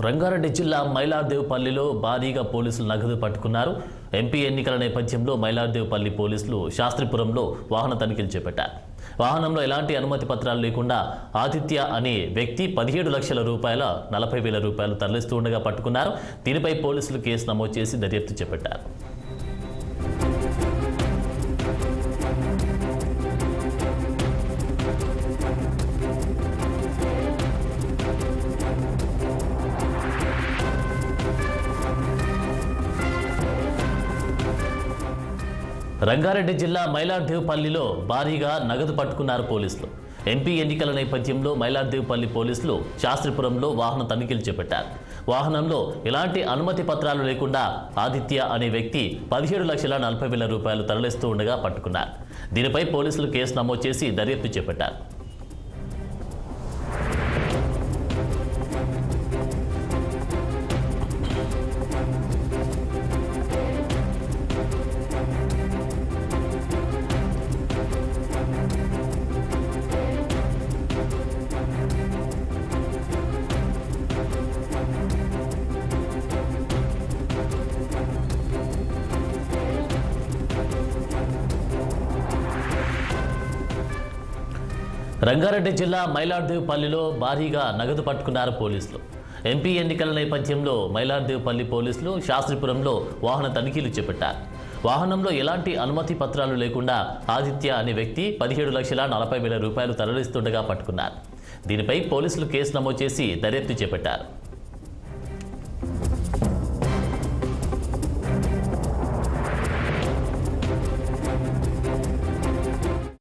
రంగారెడ్డి జిల్లా మైలార్దేవ్పల్లిలో భారీగా పోలీసులు నగదు పట్టుకున్నారు. ఎంపీ ఎన్నికల నేపథ్యంలో మైలార్దేవ్పల్లి పోలీసులు శాస్త్రిపురంలో వాహన తనిఖీలు చేపట్టారు. వాహనంలో ఎలాంటి అనుమతి పత్రాలు లేకుండా ఆదిత్య అనే వ్యక్తి పదిహేడు లక్షల రూపాయల నలభై వేల రూపాయలు తరలిస్తూ ఉండగా పట్టుకున్నారు. దీనిపై పోలీసులు కేసు నమోదు చేసి దర్యాప్తు చేపట్టారు. రంగారెడ్డి జిల్లా మైలార్దేవ్పల్లిలో భారీగా నగదు పట్టుకున్నారు పోలీసులు. ఎంపీ ఎన్నికల నేపథ్యంలో మైలార్దేవ్పల్లి పోలీసులు శాస్త్రిపురంలో వాహన తనిఖీలు చేపట్టారు. వాహనంలో ఎలాంటి అనుమతి పత్రాలు లేకుండా ఆదిత్య అనే వ్యక్తి పదిహేడు లక్షల నలభై వేల రూపాయలు తరలిస్తూ ఉండగా పట్టుకున్నారు. దీనిపై పోలీసులు కేసు నమోదు చేసి దర్యాప్తు చేపట్టారు. రంగారెడ్డి జిల్లా మైలార్దేవ్పల్లిలో భారీగా నగదు పట్టుకున్నారు పోలీసులు. ఎంపీ ఎన్నికల నేపథ్యంలో మైలార్దేవ్పల్లి పోలీసులు శాస్త్రిపురంలో వాహన తనిఖీలు చేపట్టారు. వాహనంలో ఎలాంటి అనుమతి పత్రాలు లేకుండా ఆదిత్య అనే వ్యక్తి పదిహేడు లక్షల నలభై వేల రూపాయలు తరలిస్తుండగా పట్టుకున్నారు. దీనిపై పోలీసులు కేసు నమోదు చేసి దర్యాప్తు చేపట్టారు.